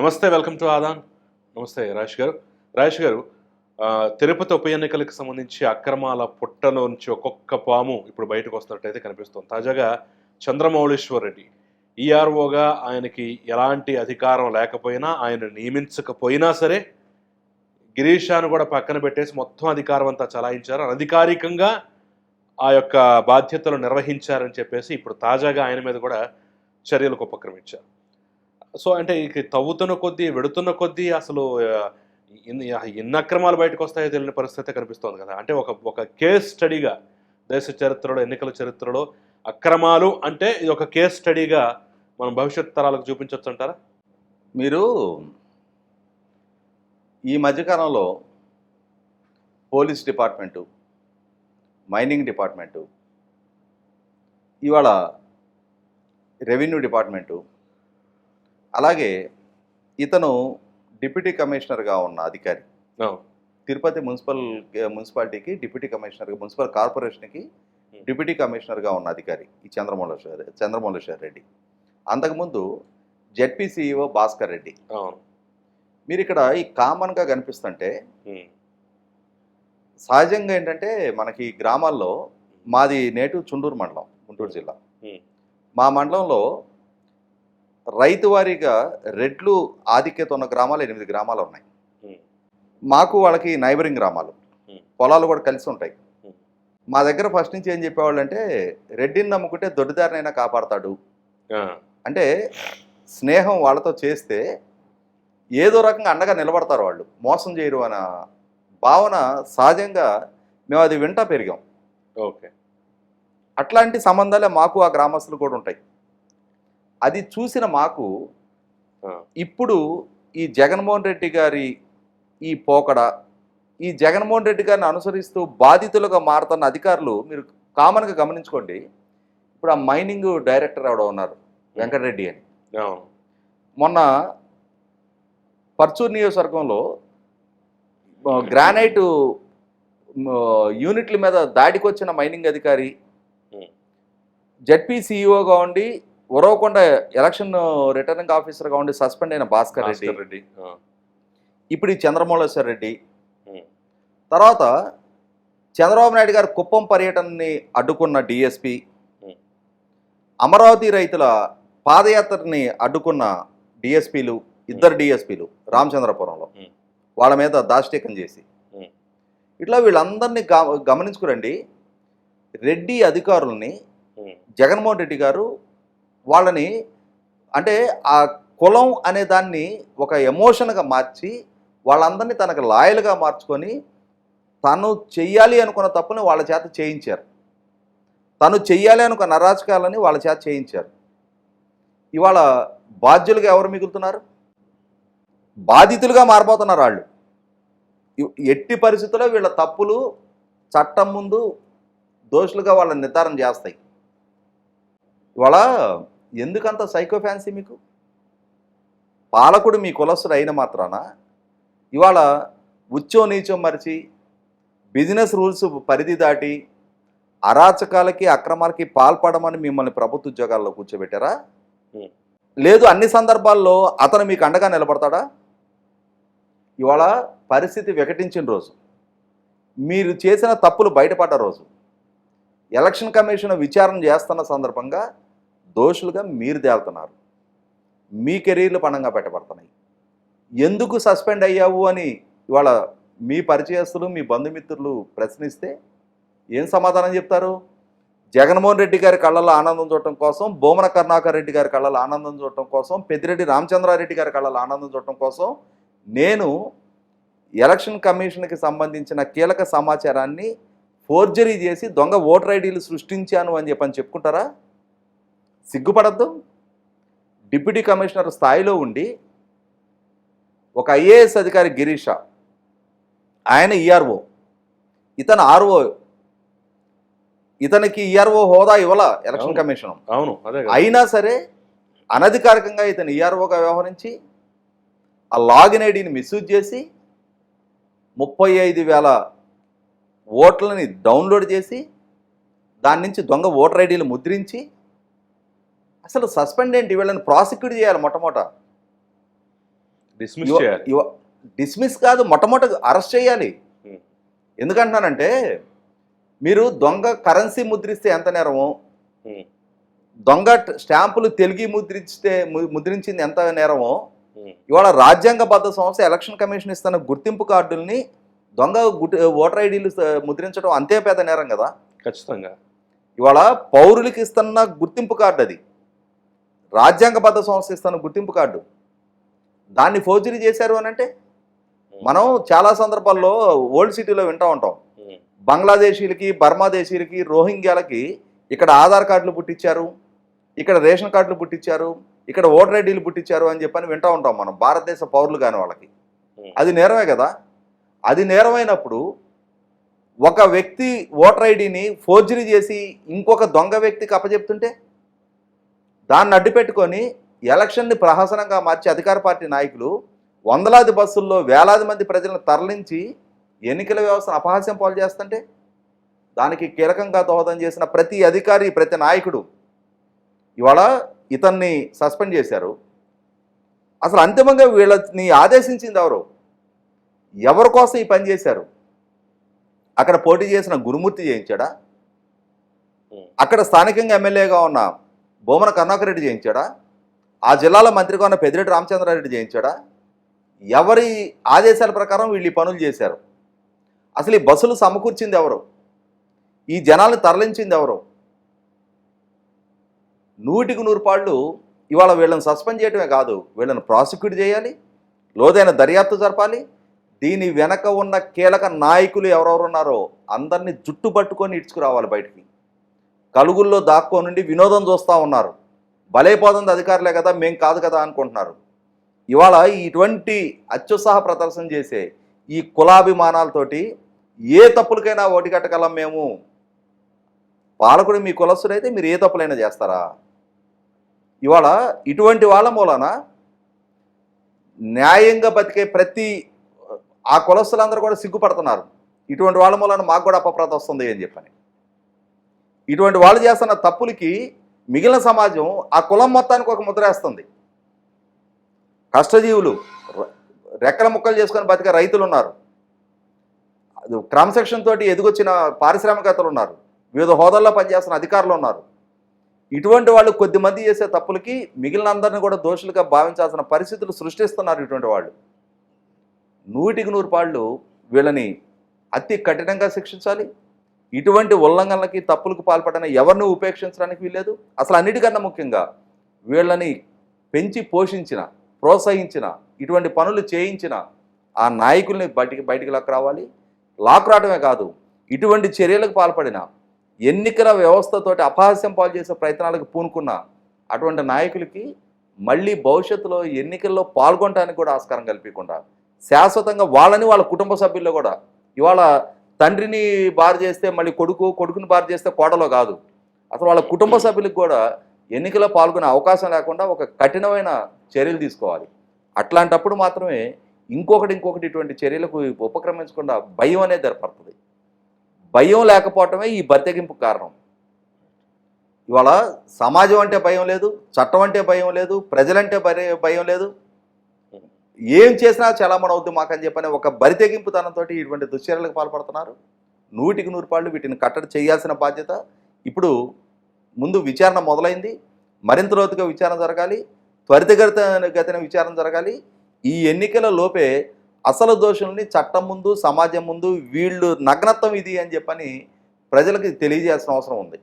నమస్తే welcome to Aadan. నమస్తే రాజేష్ గారు. రాజేష్ గారు తిరుపతి ఉప ఎన్నికలకు సంబంధించి అక్రమాల పుట్టలో నుంచి ఒక్కొక్క పాము ఇప్పుడు బయటకు వస్తున్నట్టయితే కనిపిస్తుంది. తాజాగా చంద్రమౌళేశ్వర్ రెడ్డి ఈఆర్ఓగా ఆయనకి ఎలాంటి అధికారం లేకపోయినా ఆయన నియమించకపోయినా సరే గిరీషాను కూడా పక్కన పెట్టేసి మొత్తం అధికారం అంతా చలాయించారు. అనధికారికంగా ఆ యొక్క బాధ్యతలు నిర్వహించారని చెప్పేసి ఇప్పుడు తాజాగా ఆయన మీద కూడా చర్యలకు ఉపక్రమించారు. సో అంటే ఇక తవ్వుతున్న కొద్దీ వెడుతున్న కొద్దీ అసలు ఇన్ని ఎన్ని అక్రమాలు బయటకు వస్తాయో తెలియని పరిస్థితి కనిపిస్తోంది కదా. అంటే ఒక ఒక కేస్ స్టడీగా దేశ చరిత్రలో ఎన్నికల చరిత్రలో అక్రమాలు అంటే ఇది ఒక కేస్ స్టడీగా మనం భవిష్యత్ తరాలకు చూపించవచ్చు అంటారా మీరు ఈ మధ్యకాలంలో పోలీస్ డిపార్ట్మెంటు మైనింగ్ డిపార్ట్మెంటు ఇవాళ రెవెన్యూ డిపార్ట్మెంటు అలాగే ఇతను డిప్యూటీ కమిషనర్గా ఉన్న అధికారి. తిరుపతి మున్సిపల్ మున్సిపాలిటీకి డిప్యూటీ కమిషనర్గా మున్సిపల్ కార్పొరేషన్కి డిప్యూటీ కమిషనర్గా ఉన్న అధికారి ఈ చంద్రమౌళేశ్వర చంద్రమౌళేశ్వర రెడ్డి. అంతకుముందు జెడ్పీ సిఇఓ భాస్కర్ రెడ్డి. మీరు ఇక్కడ ఈ కామన్గా కనిపిస్తుంటే. సహజంగా ఏంటంటే మనకి గ్రామాల్లో మాది నేటివ్ చుండూరు మండలం గుంటూరు జిల్లా. మా మండలంలో రైతు వారీగా రెడ్లు ఆధిక్యత ఉన్న గ్రామాలు ఎనిమిది గ్రామాలు ఉన్నాయి. మాకు వాళ్ళకి నైబరింగ్ గ్రామాలు. పొలాలు కూడా కలిసి ఉంటాయి. మా దగ్గర ఫస్ట్ నుంచి ఏం చెప్పేవాళ్ళు అంటే రెడ్డిని నమ్ముకుంటే దొడ్డిదారినైనా కాపాడతాడు. అంటే స్నేహం వాళ్ళతో చేస్తే ఏదో రకంగా అండగా నిలబడతారు వాళ్ళు. మోసం చేయరు అన్న భావన సహజంగా మేము అది వింటా పెరిగాం. ఓకే. అట్లాంటి సంబంధాలే మాకు ఆ గ్రామస్తులు కూడా ఉంటాయి. అది చూసిన మాకు. ఇప్పుడు ఈ జగన్మోహన్ రెడ్డి గారి ఈ పోకడ ఈ జగన్మోహన్ రెడ్డి గారిని అనుసరిస్తూ బాధితులుగా మారుతున్న అధికారులు మీరు కామన్గా గమనించుకోండి. ఇప్పుడు ఆ మైనింగ్ డైరెక్టర్ ఎవడో ఉన్నారు వెంకటరెడ్డి అని. మొన్న పర్చూర్ నియోజకవర్గంలో గ్రానైట్ యూనిట్ల మీద దాడికి వచ్చిన మైనింగ్ అధికారి. జడ్పీ సీఈఓగా ఉండి ఉరవకొండ ఎలక్షన్ రిటర్నింగ్ ఆఫీసర్గా ఉండి సస్పెండ్ అయిన భాస్కర్ రెడ్డి రెడ్డి ఇప్పుడు ఈ చంద్రమౌళేశ్వర రెడ్డి. తర్వాత చంద్రబాబు నాయుడు గారు కుప్పం పర్యటనని అడ్డుకున్న డిఎస్పి. అమరావతి రైతుల పాదయాత్రని అడ్డుకున్న డిఎస్పీలు ఇద్దరు డిఎస్పీలు రామచంద్రపురంలో. వాళ్ళ మీద దాష్టీకం చేసి. ఇట్లా వీళ్ళందరినీ గమనించుకురండి రెడ్డి అధికారుల్ని. జగన్మోహన్ రెడ్డి గారు వాళ్ళని అంటే ఆ కులం అనే దాన్ని ఒక ఎమోషన్గా మార్చి వాళ్ళందరినీ తనకు లాయల్గా మార్చుకొని తను చెయ్యాలి అనుకున్న తప్పుని వాళ్ళ చేత చేయించారు. తను చెయ్యాలి అనుకున్న నరాజకాలని వాళ్ళ చేత చేయించారు. ఇవాళ బాధ్యులుగా ఎవరు మిగులుతున్నారు? బాధితులుగా మారిపోతున్నారు వాళ్ళు. ఎట్టి పరిస్థితుల్లో వీళ్ళ తప్పులు చట్టం ముందు దోషులుగా వాళ్ళని నిర్ధారణ చేస్తాయి. ఇవాళ ఎందుకంత సైకో ఫ్యాన్సీ మీకు? పాలకుడు మీ కులస్తుడు అయిన మాత్రాన ఇవాళ ఉచ్చో నీచో మరిచి బిజినెస్ రూల్స్ పరిధి దాటి అరాచకాలకి అక్రమాలకి పాల్పడమని మిమ్మల్ని ప్రభుత్వ ఉద్యోగాల్లో కూర్చోబెట్టారా. లేదు అన్ని సందర్భాల్లో అతను మీకు అండగా నిలబడతాడా? ఇవాళ పరిస్థితి వికటించిన రోజు. మీరు చేసిన తప్పులు బయటపడ్డ రోజు. ఎలక్షన్ కమిషన్ విచారణ చేస్తున్న సందర్భంగా దోషులుగా మీరు తేలుతున్నారు. మీ కెరీర్లు పణంగా పెట్టబడుతున్నాయి. ఎందుకు సస్పెండ్ అయ్యావు అని ఇవాళ మీ పరిచయస్తులు మీ బంధుమిత్రులు ప్రశ్నిస్తే ఏం సమాధానం చెప్తారు? జగన్మోహన్ రెడ్డి గారి కళ్ళలో ఆనందం చూడటం కోసం బోమన కరుణాకర్ రెడ్డి గారి కళ్ళలో ఆనందం చూడటం కోసం పెద్దిరెడ్డి రామచంద్రారెడ్డి గారి కళ్ళలో ఆనందం చూడటం కోసం నేను ఎలక్షన్ కమిషన్కి సంబంధించిన కీలక సమాచారాన్ని ఫోర్జరీ చేసి దొంగ ఓటర్ ఐడీలు సృష్టించాను అని చెప్పని చెప్పుకుంటారా? సిగ్గుపడద్దు. డిప్యూటీ కమిషనర్ స్థాయిలో ఉండి ఒక ఐఏఎస్ అధికారి గిరీష ఆయన ఈఆర్ఓ. ఇతను ఆర్ఓ. ఇతనికి ఈఆర్ఓ హోదా ఇవ్వాల ఎలక్షన్. కమిషన్? అవును అయినా సరే అనధికారికంగా ఇతను ఈఆర్ఓగా వ్యవహరించి ఆ లాగిన్ ఐడిని మిస్యూజ్ చేసి ముప్పై ఐదు వేల ఓట్లని డౌన్లోడ్ చేసి దాని నుంచి దొంగ ఓటర్ ఐడీలు ముద్రించి అసలు సస్పెండ్ ఏంటి? వీళ్ళని ప్రాసిక్యూట్ చేయాలి మొట్టమొదట డిస్మిస్ చేయాలి. డిస్మిస్ కాదు మొట్టమొదటి అరెస్ట్ చేయాలి. Hmm. ఎందుకంటున్నానంటే మీరు దొంగ కరెన్సీ ముద్రిస్తే ఎంత నేరము? Hmm. దొంగ స్టాంపులు తెలుగు ముద్రిస్తే ము- ముద్రించింది ఎంత నేరమో? Hmm. ఇవాళ రాజ్యాంగబద్ధ సంస్థ ఎలక్షన్ కమిషన్ ఇస్తున్న గుర్తింపు కార్డుల్ని దొంగ ఓటర్ ఐడీలు ముద్రించడం అంతే పెద్ద నేరం కదా? ఖచ్చితంగా. ఇవాళ పౌరులకి ఇస్తున్న గుర్తింపు కార్డు అది రాజ్యాంగబద్ధ సంస్థ ఇస్తున్న గుర్తింపు కార్డు. దాన్ని ఫోర్జరీ చేశారు అని అంటే మనం చాలా సందర్భాల్లో ఓల్డ్ సిటీలో వింటూ ఉంటాం. బంగ్లాదేశీలకి బర్మాదేశీలకి రోహింగ్యాలకి ఇక్కడ ఆధార్ కార్డులు పుట్టించారు ఇక్కడ రేషన్ కార్డులు పుట్టించారు ఇక్కడ ఓటర్ ఐడీలు పుట్టించారు అని చెప్పని వింటూ ఉంటాం మనం. భారతదేశ పౌరులు కాని వాళ్ళకి. అది నేరమే కదా? అది నేరమైనప్పుడు ఒక వ్యక్తి ఓటర్ ఐడిని ఫోర్జరీ చేసి ఇంకొక దొంగ వ్యక్తికి అప్పచెప్తుంటే దాన్ని అడ్డుపెట్టుకొని ఎలక్షన్ని ప్రహసనంగా మార్చి అధికార పార్టీ నాయకులు వందలాది బస్సుల్లో వేలాది మంది ప్రజలను తరలించి ఎన్నికల వ్యవస్థను అపహాస్యం పాలు చేస్తుంటే దానికి కీలకంగా దోహదం చేసిన ప్రతి అధికారి ప్రతి నాయకుడు ఇవాళ ఇతన్ని సస్పెండ్ చేశారు. అసలు అంతిమంగా వీళ్ళని ఆదేశించింది ఎవరు? ఎవరి కోసం ఈ పని చేశారు? అక్కడ పోటీ చేసిన గురుమూర్తి చేయించాడా. అక్కడ స్థానికంగా ఎమ్మెల్యేగా ఉన్న బొమ్మన కరుణాకరెడ్డి చేయించాడా ఆ జిల్లాలో మంత్రిగా ఉన్న పెద్దిరెడ్డి రామచంద్రారెడ్డి చేయించాడా ఎవరి ఆదేశాల ప్రకారం వీళ్ళు ఈ పనులు చేశారు? అసలు ఈ బస్సులు సమకూర్చింది ఎవరు? ఈ జనాల్ని తరలించింది ఎవరు? నూటికి నూరు పాళ్ళు ఇవాళ వీళ్ళని సస్పెండ్ చేయడమే కాదు వీళ్ళని ప్రాసిక్యూట్ చేయాలి లోతైన దర్యాప్తు జరపాలి. దీని వెనక ఉన్న కీలక నాయకులు ఎవరెవరు ఉన్నారో అందరినీ జుట్టు పట్టుకొని ఇడ్చుకురావాలి బయటికి. కలుగుల్లో దాక్కోనుండి వినోదం చూస్తూ ఉన్నారు. బలైపోతుంది అధికారులే కదా మేం కాదు కదా అనుకుంటున్నారు. ఇవాళ ఇటువంటి అత్యుత్సాహ ప్రదర్శన చేసే ఈ కులాభిమానాలతోటి ఏ తప్పులకైనా ఓటికట్టగలం మేము. పాలకుడు మీ కులస్తుడైతే మీరు ఏ తప్పులైనా చేస్తారా? ఇవాళ ఇటువంటి వాళ్ళ మూలన న్యాయంగా బతికే ప్రతి ఆ కులస్తులందరూ కూడా సిగ్గుపడుతున్నారు. ఇటువంటి వాళ్ళ మూలన మాకు కూడా అపప్రత వస్తుంది అని చెప్పని. ఇటువంటి వాళ్ళు చేస్తున్న తప్పులకి మిగిలిన సమాజం ఆ కులం మొత్తానికి ఒక ముద్ర వేస్తుంది. కష్టజీవులు రెక్కల ముక్కలు చేసుకొని బతికే రైతులు ఉన్నారు. అది క్రమశిక్షణ తోటి ఎదుగొచ్చిన పారిశ్రామికవేత్తలు ఉన్నారు. వివిధ హోదాల్లో పనిచేస్తున్న అధికారులు ఉన్నారు. ఇటువంటి వాళ్ళు కొద్దిమంది చేసే తప్పులకి మిగిలిన అందరిని కూడా దోషులుగా భావించాల్సిన పరిస్థితులు సృష్టిస్తున్నారు ఇటువంటి వాళ్ళు. నూటికి నూరు పాళ్ళు వీళ్ళని అతి కఠినంగా శిక్షించాలి. ఇటువంటి ఉల్లంఘనలకి తప్పులకు పాల్పడిన ఎవరిని ఉపేక్షించడానికి వీల్లేదు? అసలు అన్నిటికన్నా ముఖ్యంగా వీళ్ళని పెంచి పోషించిన ప్రోత్సహించిన ఇటువంటి పనులు చేయించిన ఆ నాయకుల్ని బయటికి బయటికి లాక్ రావాలి. లాక్ రావడమే కాదు ఇటువంటి చర్యలకు పాల్పడిన ఎన్నికల వ్యవస్థతోటి అపహాస్యం పాలు చేసే ప్రయత్నాలకు పూనుకున్న అటువంటి నాయకులకి మళ్ళీ భవిష్యత్తులో ఎన్నికల్లో పాల్గొనడానికి కూడా ఆస్కారం కల్పించకుండా శాశ్వతంగా వాళ్ళని వాళ్ళ కుటుంబ సభ్యుల్లో కూడా ఇవాళ తండ్రిని బార్ చేస్తే మళ్ళీ కొడుకు కొడుకుని బార్ చేస్తే కోడలో కాదు. అసలు వాళ్ళ కుటుంబ సభ్యులకు కూడా ఎన్నికలో పాల్గొనే అవకాశం లేకుండా ఒక కఠినమైన చర్యలు తీసుకోవాలి. అట్లాంటప్పుడు మాత్రమే ఇంకొకటి ఇంకొకటి ఇటువంటి చర్యలకు ఉపక్రమించకుండా భయం అనేది ఏర్పడుతుంది. భయం లేకపోవటమే ఈ బద్దెగింపు కారణం. ఇవాళ సమాజం అంటే భయం లేదు చట్టం అంటే భయం లేదు ప్రజలంటే భయ- భయం లేదు. ఏం చేసినా చలామణి అవుద్ది మాకని చెప్పని ఒక బరితెగింపుతనంతో ఇటువంటి దుశ్చర్యలకు పాల్పడుతున్నారు. నూటికి నూరు పాళ్ళు వీటిని కట్టడి చేయాల్సిన బాధ్యత. ఇప్పుడు ముందు విచారణ మొదలైంది. మరింత లోతుగా విచారణ జరగాలి. త్వరితగత గతిన విచారణ జరగాలి. ఈ ఎన్నికల లోపే అసలు దోషుల్ని చట్టం ముందు సమాజం ముందు వీళ్ళు నగ్నత్వం ఇది అని చెప్పని ప్రజలకు తెలియజేయాల్సిన అవసరం ఉంది.